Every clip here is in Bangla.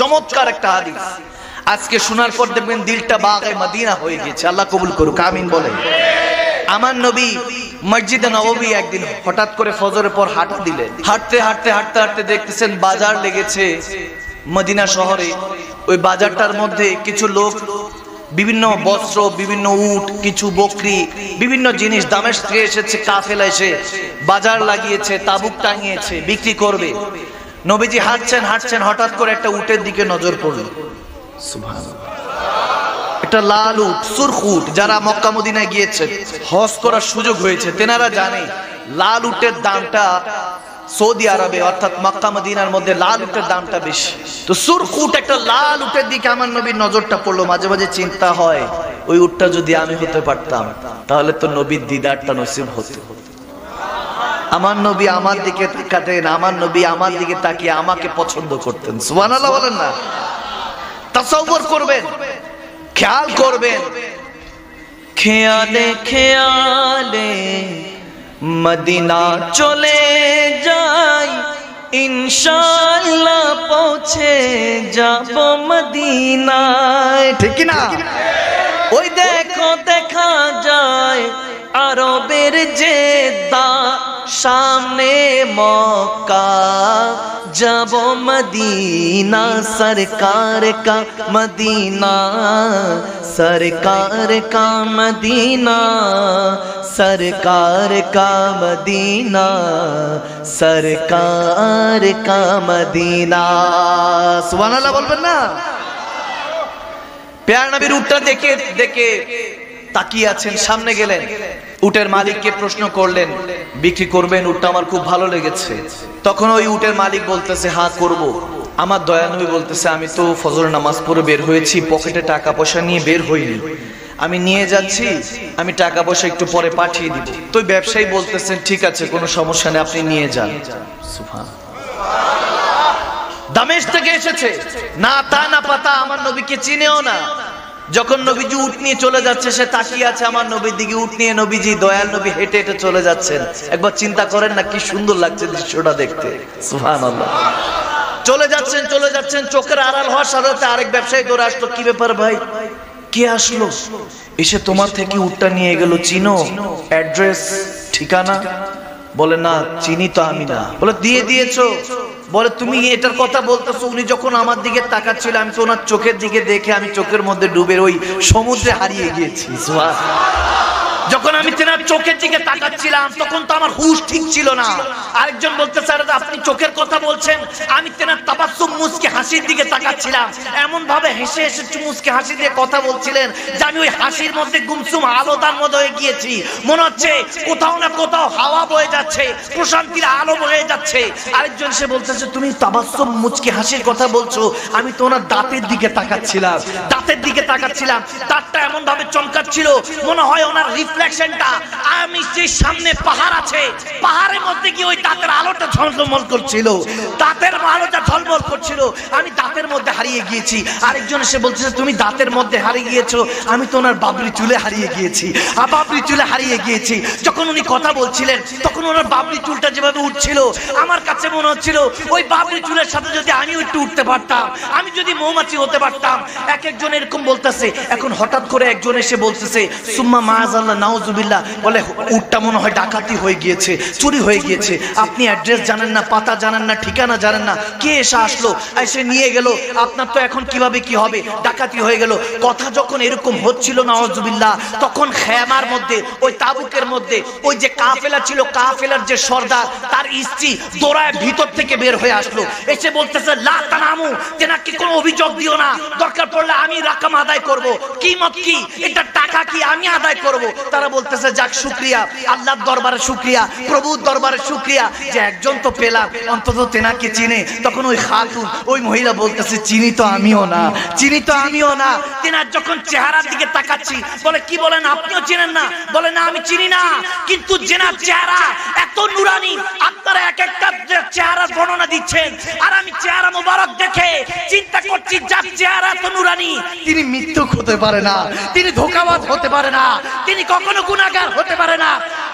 চমৎকার একটা হাদিস। আজকে শোনার পর দেখবেন দিলটা বাগে মদিনা হয়ে গেছে আল্লাহ কবুল করুক, আমিন বলে আমার নবী মসজিদে নববী একদিন হঠাৎ করে ফজরের পর হাঁটা দিলেন। হাঁটতে হাঁটতে হাঁটতে হাঁটতে দেখতেছেন বাজার লেগেছে মদিনা শহরে। ওই বাজারটার মধ্যে কিছু লোক, বিভিন্ন বস্ত্র, বিভিন্ন উট, কিছু বকরি, বিভিন্ন জিনিস দামেশ থেকে এসেছে, কাফেলা এসে বাজার লাগিয়েছে, তাবুক টাঙিয়েছে, বিক্রি করবে। নবীজি হাঁটছেন হাঁটছেন হঠাৎ করে একটা উটের দিকে নজর পড়ল। একটা লাল উট সুরখ উট যারা মক্কা মদিনায় গিয়েছে হজ করার সুযোগ হয়েছে। তেনারা জানে লাল উটের দামটা সৌদি আরবে অর্থাৎ মক্কা মদিনার মধ্যে লাল উটের দামটা বেশি। তো সুরখ উট একটা লাল উটের দিকে আমার নবীর নজরটা পড়ল। মাঝে মাঝে চিন্তা হয় ওই উটটা যদি আমি হতে পারতাম তাহলে তো নবীর দিদারটা নসিব হতো। আমার নবী আমার দিকে তাকাতেন আমার নবী আমার দিকে তাকিয়ে আমাকে পছন্দ করতেন। সুবহানাল্লাহ বলেন না। তাসাউর করবেন খেয়াল করবেন। খেয়ালে খেয়ালে মদিনা চলে যাই ইনশাল্লাহ পৌঁছে যাব মদিনায়। ঠিক কি না ওই দেখো দেখা যায় আরবের জেদ্দা सामने मौका, जब मदीना सरकार का मदीना, सरकार का मदीना, सरकार का मदीना, सरकार का मदीना। सुबह बोल ना प्यार नबी रूपटा तो देखे देखे তাকিয়ে আছেন, সামনে গেলেন। উটের মালিককে প্রশ্ন করলেন, বিক্রি করবেন উটটা? আমার খুব ভালো লেগেছে। তখন ওই উটের মালিক বলতেছে হ্যাঁ করব। আমার দয়ানবী বলতেছে, আমি তো ফজর নামাজ পড়ে বের হয়েছি, পকেটে টাকা পয়সা নিয়ে বের হইনি। আমি নিয়ে যাচ্ছি, আমি টাকা পয়সা একটু পরে পাঠিয়ে দিব। তো ব্যবসায়ী বলতেছেন, ঠিক আছে, কোনো সমস্যা নেই, আপনি নিয়ে যান। দামেশ থেকে এসেছে, না তা না পাতা, আমার নবীকে চিনেও না। যখন নবীজি উট নিয়ে চলে যাচ্ছে, সে তাকিয়ে আছে আমার নবীর দিকে, উট নিয়ে নবীজি, দয়াল নবী হেঁটে হেঁটে চলে যাচ্ছেন। একবার চিন্তা করেন না কি সুন্দর লাগছে দৃশ্যটা দেখতে। সুবহানাল্লাহ। চলে যাচ্ছেন চলে যাচ্ছেন, চোখের আড়াল হওয়ার সাথে আরেক ব্যবসায়ী দৌড়ে আসলো, কি ব্যাপার ভাই? কে আসলো? এসে তোমার থেকে উটটা নিয়ে গেল, চিনো, অ্যাড্রেস, ঠিকানা? বলে, না, চিনি তো আমি না। বলে, দিয়ে দিয়েছ। বলে তুমি এটার কথা বলতেছো উনি যখন আমার দিকে তাকাচ্ছিল আমি তো ওনার চোখের দিকে দেখে আমি চোখের মধ্যে ডুবে ওই সমুদ্রে হারিয়ে গিয়েছি। যখন আমি তেনার চোখের দিকে তাকাচ্ছিলাম, তখন তো আমার হুশ ঠিক ছিল না। আরেকজন বলতে, স্যার, আপনি চোখের কথা বলছেন। আমি তেনার তাবাসুম মুসকে হাসির দিকে তাকাচ্ছিলাম। এমন ভাবে হেসে হেসে মুসকে হাসি দিয়ে কথা বলছিলেন যে আমি ওই হাসির মধ্যে গুমসুম আলোদার মধ্যে হয়ে গিয়েছি। মনে হচ্ছে কোথাও না কোথাও হাওয়া বয়ে যাচ্ছে, প্রশান্তির আলো বয়ে যাচ্ছে। আরেকজন সে বলতেছে, তুমি তাবাসুম মুচকে হাসির কথা বলছো, আমি তো ওনার দাঁতের দিকে তাকাচ্ছিলাম। দাঁতের দিকে তাকাচ্ছিলাম। দাঁতটা এমন ভাবে চমকাচ্ছিল, মনে হয় ওনার রিফ্লেকশনটা আমি সামনে পাহাড় আছে, পাহাড়ের মধ্যে কি ওই দাঁতের আলোটা ঝলমল করছিল। দাঁতের আলোটা ঝলমল করছিল। আমি দাঁতের মধ্যে হারিয়ে গিয়েছি। আরেকজন এসে তুমি দাঁতের মধ্যে হারিয়ে গিয়েছো। আমি তো ওনার বাবরি চুলে হারিয়ে গিয়েছি। বাবরি চুলে হারিয়ে গিয়েছি। যখন উনি কথা বলছিলেন, তখন ওনার বাবরি চুলটা যেভাবে উঠছিল, আমার কাছে মনে হচ্ছিল, ওই বাবরি চুলের সাথে যদি আমিও একটু উঠতে পারতাম, আমি যদি মৌমাছি হতে পারতাম। এক একজন এরকম বলতেছে। এখন হঠাৎ করে একজন এসে বলতেছে, সুম্মা মাআজাল্লাহ নাউজুবিল্লাহ, বলে উটটা মনে হয় ডাকাতি হয়ে গিয়েছে, চুরি হয়ে গিয়েছে। আপনি অ্যাড্রেস জানেন না, পাতা জানেন না, ঠিকানা জানেন না, কে এসে আসলো? এসে নিয়ে গেল, আপনার তো এখন কীভাবে কি হবে? ডাকাতি হয়ে গেল। কথা যখন এরকম হচ্ছিল নাউজুবিল্লাহ, তখন খেমার মধ্যে, ওই তাবুকের মধ্যে, ওই যে কাফেলা ছিল, কাফেলার যে সর্দার, তার স্ত্রী দৌড়ায় ভিতর থেকে বের হয়ে আসলো। এসে বলতেছে, লা তানামু, তেনাকে কোনো অভিযোগ দিও না। দরকার পড়লে আমি রাকাম আদায় করব। কি মত কি? এটা টাকা কি আমি আদায় করব? তারা বলতেছে, যাক, শুক্রিয়া। আল্লাহর দরবারে শুক্রিয়া। প্রভুর দরবারে শুক্রিয়া। যে একজন তো পেলাম, অন্তত তেনাকে চিনে। তখন ওই খাতুন, ওই মহিলা বলতেছে, চিনি তো আমিও না, চিনি তো আমিও না। তেনার যখন চেহারার দিকে তাকাচ্ছি, বলে, কি বলেন, আপনিও চেনেন না? বলে, না, আমি চিনি না। কিন্তু জেনার চেহারা এত নুরানি, আপনারা এক একটা চেহারার বর্ণনা দিচ্ছেন। আর আমি চেহারা মোবারক দেখে চিন্তা করছি, যার চেহারা তো নুরানি, তিনি মিথ্যুক হতে পারে না, তিনি ধোকাবাজ হতে পারে না, তিনি কখনো গুণাগার হতে পারে না।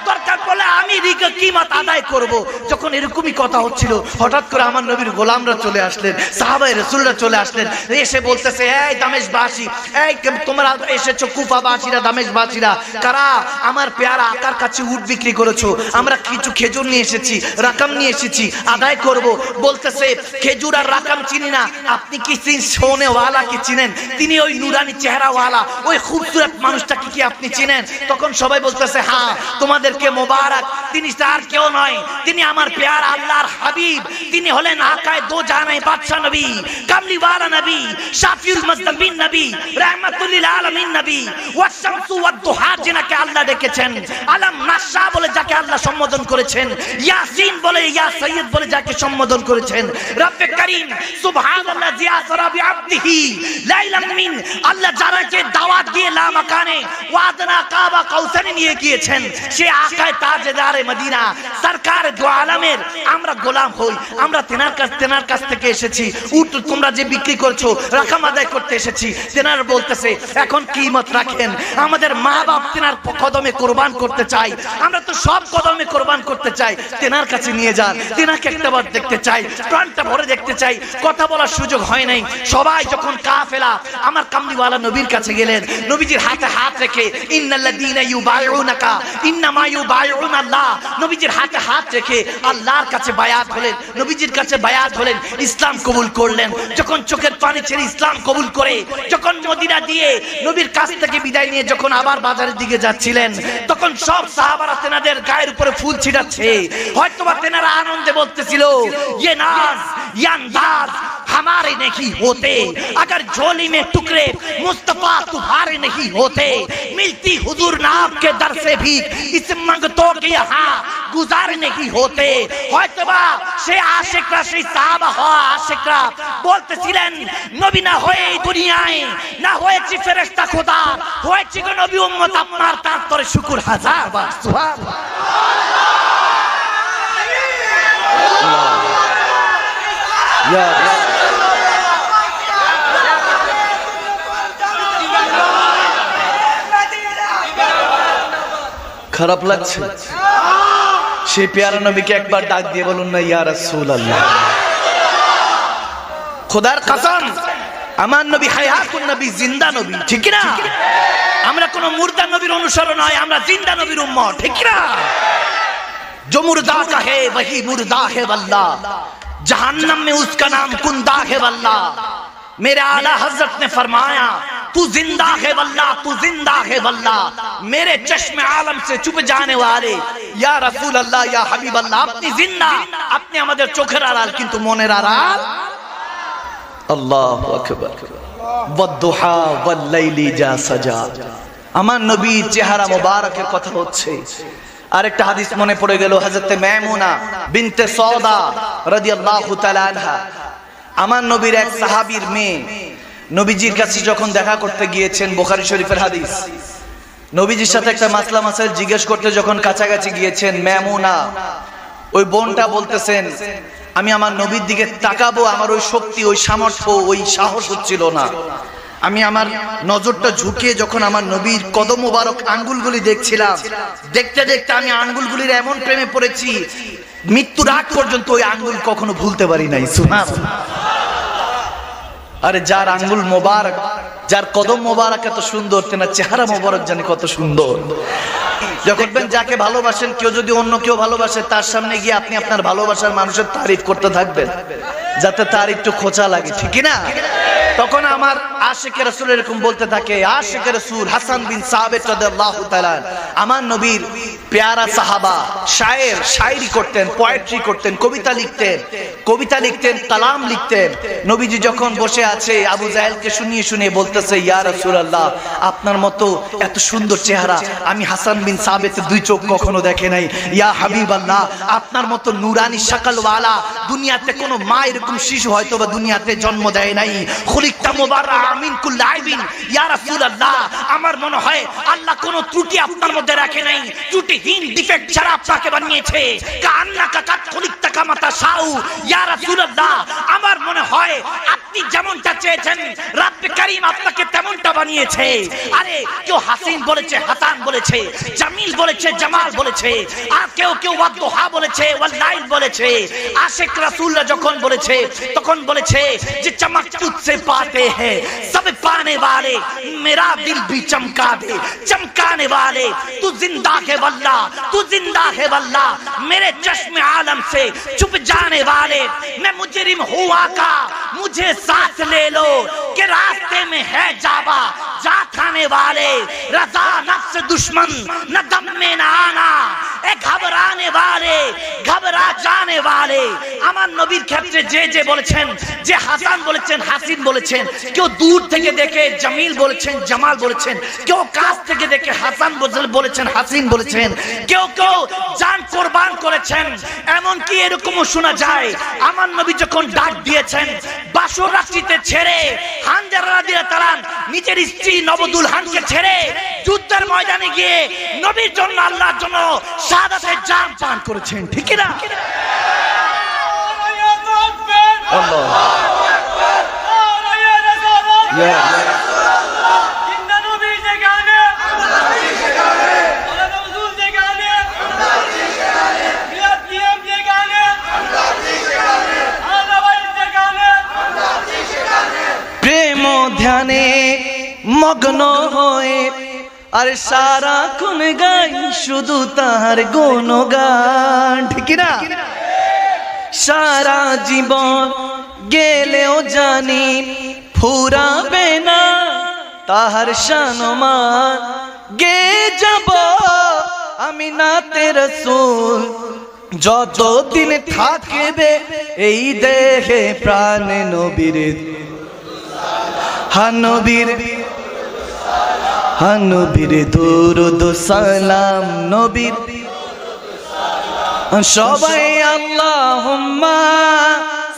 দরকার পড়লে আমি কিমাত আদায় করব। যখন এরকমই কথা হচ্ছিল, হঠাৎ করে আমার নবীর গোলামরা চলে আসলেন সাহাবাই রসুলরা চলে আসলেন। এসে বলতেছে, এই দামেশবাসী, এই কে- তোমরা এসেছ কুফাবাসীরা, দামেশবাসীরা। কারা? আমার পেয়ারা আকার কাছে উট বিক্রি করেছ। আমরা কিছু খেজুর নিয়ে এসেছি, রাকাম নিয়ে এসেছি, আদায় করব। বলতেছে, খেজুর আর রাকাম চিনি না। আপনি কি চিন সোনে ওয়ালা কি চিনেন? তিনি ওই নুরানি চেহারাওয়ালা, ওই খুবসুরত মানুষটাকে কি আপনি চিনেন? তখন সবাই বলতেছে হ্যাঁ তোমাদেরকে মোবারক। তিনি তার কেউ নয়। তিনি আমার পেয়ার আল্লাহর হাবিব। তিনি হলেন আকায় দো জানাই বাদশাহ নবী, কামলিওয়ালা নবী, শাফিউল মুজতামিন নবী রাহমাতুল লিল আলামিন নবী। ওয়াশামসু ওয়াদ-দুহা, যিনাকে আল্লাহ ডেকেছেন। আলম নাশা বলে যাকে আল্লাহ সম্বোধন করেছেন। ইয়াসিন বলে ইয়া সৈয়দ বলে যাকে সম্বোধন করেছেন। রব্বে করিম, সুবহানাল্লাহ, জিয়া সরাবি আবদিহি লাইলাম মিন, আল্লাহ যারাকে দাওয়াত দিয়ে লা মাকানে, ওয়াদনা কাবা কাউসারে নিয়ে গিয়েছেন, সে আমাদের মা বাপ তেনার কদমে কোরবান করতে চাই আমরা তো সব কদমে কোরবান করতে চাই, তেনার কাছে নিয়ে যান, তেনাকে একটাবার দেখতে চাই, প্রাণটা ভরে দেখতে চাই, কথা বলার সুযোগ হয় নাই, সবাই যখন কাফেলা, আমার কামলিওয়ালা নবীর কাছে গেলেন, নবীজির হাতে হাত রেখে, ইন্নাল্লাযীনা ইন্নামা ইসলাম কবুল করলেন। যখন চোখের পানি ছেড়ে ইসলাম কবুল করে, যখন মদিনা দিয়ে নবীর কাছ থেকে বিদায় নিয়ে যখন আবার বাজারের দিকে যাচ্ছিলেন, তখন সব সাহাবারা তেনাদের গায়ের উপরে ফুল ছিটাচ্ছে। হয়তো বা তেনারা আনন্দে বলতেছিল ইয়ে हमारे नहीं होते अगर झोली में टुकड़े मुस्तफा तुम्हारे नहीं होते मिलती हुजूर नाम के दर से भी इस मंगतों के यहाँ गुजार नहीं होते হয়তোবা সে আশেকরা সেই সাহাবা হওয়া আশেকরা বলতেছিলেন নবী না হয়ে এই দুনিয়ায় না হয়েছি ফেরেশতা খোদা হয়েছি গো নবী উম্মত আপনার তার তরে শুকুর হাজার বার সুবহান খারাপ লাগছে সেই পেয়ারা নবীকে একবার ডাক দিয়ে বলুন না ইয়া রাসূলুল্লাহ খোদার কসম আমার নবী হায়াতুন নবী জিন্দা নবী ঠিক না আমরা কোন মুর্দা নবীর অনুসরণ নয় আমরা জিন্দা নবীর উম্মত ঠিক না जो मुर्दा का है वही मुर्दा है वल्ला जहन्नम में उसका नाम कुंदा है वल्ला मेरे आला हजरत ने फरमाया तू जिंदा है वल्ला तू जिंदा है वल्ला मेरे चश्मे आलम से चुप जाने वाले या रसूल अल्लाह या हबीब अल्लाह अपनी जिंदा अपने আমাদের চোখের আড়াল কিন্তু মনের আড়াল আল্লাহ আকবার ওয়াদ্দুহা ওয়াল্লাইলি যা সাজা আমার নবীর চেহারা মোবারকের কথা হচ্ছে আরেকটা হাদিস মনে পড়ে গেল হযরত মায়মুনা বিনতে সওদা রাদিয়াল্লাহু তাআলা আনহা আমার নবীর এক সাহাবীর মেয়ে নবীজির কাছে যখন দেখা করতে গিয়েছেন বুখারী শরীফের হাদিস, নবীজির সাথে একটা মাসলা মাসাইল জিজ্ঞেস করতে যখন কাছাকাছি গিয়েছেন, মায়মুনা, ওই বোনটা বলতেছেন, আমি আমার নবীর দিকে তাকাবো, আমার ওই শক্তি, ওই সামর্থ্য, ওই সাহস হচ্ছিল না। আমি আমার নজরটা ঝুঁকিয়ে যখন আমার নবীর কদম মোবারক আঙ্গুলগুলি দেখছিলাম, দেখতে দেখতে আমি আঙ্গুলগুলির এমন প্রেমে পড়েছি, মৃত্যুর আগ পর্যন্ত ওই আঙ্গুল কখনো ভুলতে পারি নাই সুনাম আরে যার আঙ্গুল মোবারক, যার কদম মোবারক এত সুন্দর, তেনার চেহারা মোবারক জানি কত সুন্দর। যখন যাকে ভালোবাসেন, কেউ যদি অন্য কেউ ভালোবাসে, তার সামনে গিয়ে আপনি আপনার ভালোবাসার মানুষের তারিফ করতে থাকবেন। যাতে তার একটু খোঁচা লাগে, ঠিক না তখন আমার আশেখ রসুল এরকম বলতে থাকে আশেখ রসুল হাসান বিন সাহাবেদ আমার নবীর পেয়ারা সাহাবা, শায়ের, শায়রি করতেন পোয়েট্রি করতেন, কবিতা লিখতেন কবিতা লিখতেন, কালাম লিখতেন। নবীজি যখন বসে আছে, আবু জাহেলকে শুনিয়ে শুনিয়ে বলতেছে, ইয়া রাসূলুল্লাহ, আপনার মতো এত সুন্দর চেহারা, আমি হাসান বিন সাবেত দুই চোখ কখনো দেখে নাই। ইয়া হাবিবাল্লাহ, আপনার মতো নুরানি শাকালওয়ালা, দুনিয়াতে কোনো মা এরকম শিশু হয়তো বা দুনিয়াতে জন্ম দেয় নাই। আমার মনে হয় আল্লাহ কোনো ত্রুটি আপনার মধ্যে রাখে নাই। ত্রুটিহীন ডিফেক্ট ছাড়া আপনাকে বানিয়েছে। আমার মনে হয় আপনি যেমন চাচ্ছেন চেয়েছেন আপনাকে তেমনটা বানিয়েছে। আরে, কেউ হাসিন বলেছে, হাসান বলেছে, জামিল বলেছে, জামাল বলেছে, আর কেউ কেউ ওয়াদুহা বলেছে, ওয়াল্লাইল বলেছে। আশিক রাসূলরা যখন বলেছে, তখন বলেছে যে চমক তুঝসে পাতে हैं। सब पाने वाले, मेरा दिल भी चमका दे। चमकाने वाले, तू ज़िंदा है वल्ला, तू ज़िंदा है वल्ला। मेरे चश्मे आलम से छुप जाने वाले, मैं मुजरिम हुआ का मुझे साथ ले लो के रास्ते में है जावा जा खाने वाले, रजा नफ्स दुश्मन, न दम में न आना। ঘাবড়ানে বালে, ঘাবড়া জানে বালে। আমার নবীর ক্ষেত্রে যে যে বলেছেন, যে হাসান বলেছেন, হাসিন বলেছেন, কেউ দূর থেকে দেখে জামিল বলেছেন, জামাল বলেছেন, কেউ কাছ থেকে দেখে হাসান বলেছেন হাসিন বলেছেন, কেউ কেউ জান কোরবান করেছেন এমন কি এরকমও শোনা যায়, আমার নবী যখন ডাক দিয়েছেন, বাসর রাত্রিতে ছেড়ে হানজারা দিয়ে তারা নিজের স্ত্রী নবদুল হানকে ছেড়ে যুদ্ধের ময়দানে গিয়ে নবীর জন্য, আল্লাহর জন্য শাহাদাতের জান পান করেছেন ঠিক না প্রেম ধ্যানে মগ্ন হয়ে আর সারা কোন গাই শুধু তাহার গুণগান। ঠিক না সারা জীবন গেলেও জানি ফুরাবে না তাহার শানমান গে যাব আমি না তের সুল যতদিন থাকবে এই দেহে প্রাণ নবীর। হানবীর হানবীর দুরুদ সালাম, নবীর। সবাই আল্লাহুম্মা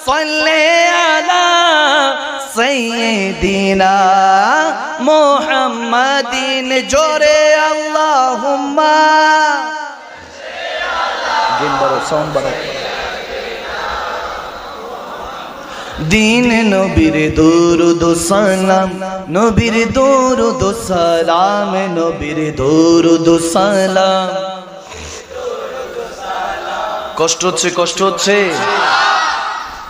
সাল্লি আলা সাইয়্যিদিনা মুহাম্মাদিন, জোরে আল্লাহুম্মা। দিন বড় সাউন্ড বড় দিন নবীর দরুদ সালাম, নবীর দরুদ সালাম, নবীর দরুদ সালাম। কষ্ট হচ্ছে কষ্ট হচ্ছে।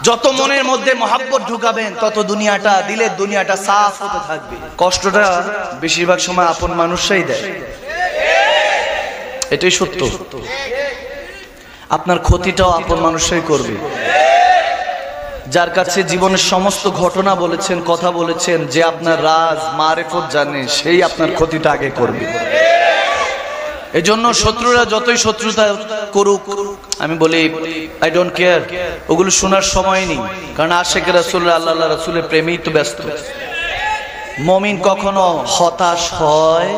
যত মনের মধ্যে মহাব্বত ঢুকাবেন, তত দুনিয়াটা, দিলের দুনিয়াটা সাফ হতে থাকবে। কষ্টটা বেশিরভাগ সময় আপন মানুষরাই দেয়। এটাই সত্য। আপনার ক্ষতিটাও আপন মানুষরাই করবে। যার কাছে জীবনের সমস্ত ঘটনা বলেছেন, কথা বলেছেন, যে আপনার রাজ, মারেফত জানে, সেই আপনার ক্ষতিটা আগে করবে। এজন্য শত্রুরা যতই শত্রুতা করুক, আমি বলি আই ডোন্ট কেয়ার ওগুলো শোনার সময় নেই, কারণ রাসুল্লাহ আল্লাহ আল্লাহ রাসুলের প্রেমেই তো ব্যস্ত। মমিন কখনো হতাশ হয়?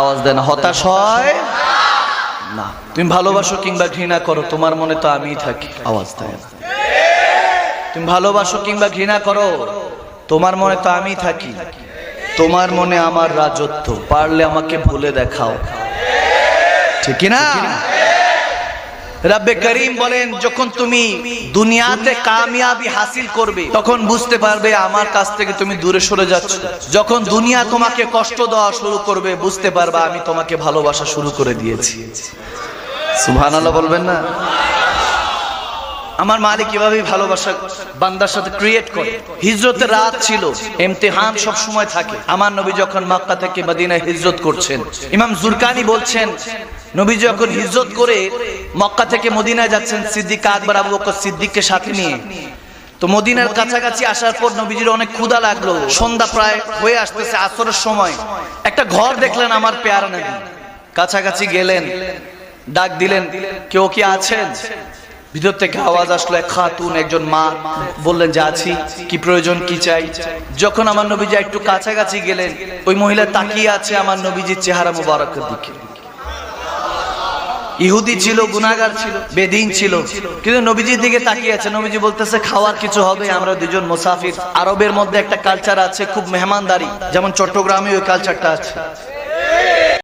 আওয়াজ দেন, হতাশ হয়? না। তুমি ভালোবাসো কিংবা ঘৃণা করো, তোমার মনে তো আমিই থাকি। আওয়াজ দেয় না তুমি ভালোবাসো কিংবা ঘৃণা করো, তোমার মনে তো আমি থাকি। তোমার মনে আমার রাজত্ব, পারলে আমাকে ভুলে দেখাও। ঠিক না? রাব্বে করিম বলেন, যখন তুমি দুনিয়াতে কামিয়াবি হাসিল করবে, তখন বুঝতে পারবে আমার কাছ থেকে তুমি দূরে সরে যাচ্ছ। যখন দুনিয়া তোমাকে কষ্ট দেওয়া শুরু করবে, বুঝতে পারবে আমি তোমাকে ভালোবাসা শুরু করে দিয়েছি। সুবহানাল্লাহ বলবেন না? আমার মালিক এভাবে ভালোবাসা বান্দার সাথে ক্রিয়েট করে। হিজরতের রাত ছিল ইমতিহান সব সময় থাকে। আমার নবী যখন মক্কা থেকে মদিনায় হিজরত করছেন ইমাম জুরকানি বলছেন নবী যখন হিজরত করে মক্কা থেকে মদিনায় যাচ্ছেন সিদ্দিক আকবর আবু বকর সিদ্দিককে সাথে নিয়ে। তো মদিনার কাছাকাছি আসার পর নবীজির অনেক ক্ষুধা লাগল। সন্ধ্যা প্রায় হয়ে আসতেছে আসরের সময়। একটা ঘর দেখলেন আমার পেয়ারা নবী কাছাকাছি গেলেন ডাক দিলেন কেউ কি আছেন? ভিতর থেকে আওয়াজ আসলো, এক খাতুন, একজন মা। বললেন, যে আছি, কি প্রয়োজন, কি চাই? যখন আমার নবীজি একটু কাছাকাছি গেলেন, ওই মহিলা তাকিয়ে আছে আমার নবীজির চেহারা মোবারকের দিকে। ইহুদি ছিল গুনাগার ছিল, বেদিন ছিল, কিন্তু নবীজির দিকে তাকিয়ে আছে। নবীজি বলতেছে, খাওয়ার কিছু হবে, আমরা দুজন মুসাফির। আরবের মধ্যে একটা কালচার আছে, খুব মেহমানদারি। যেমন চট্টগ্রামে ওই কালচারটা আছে।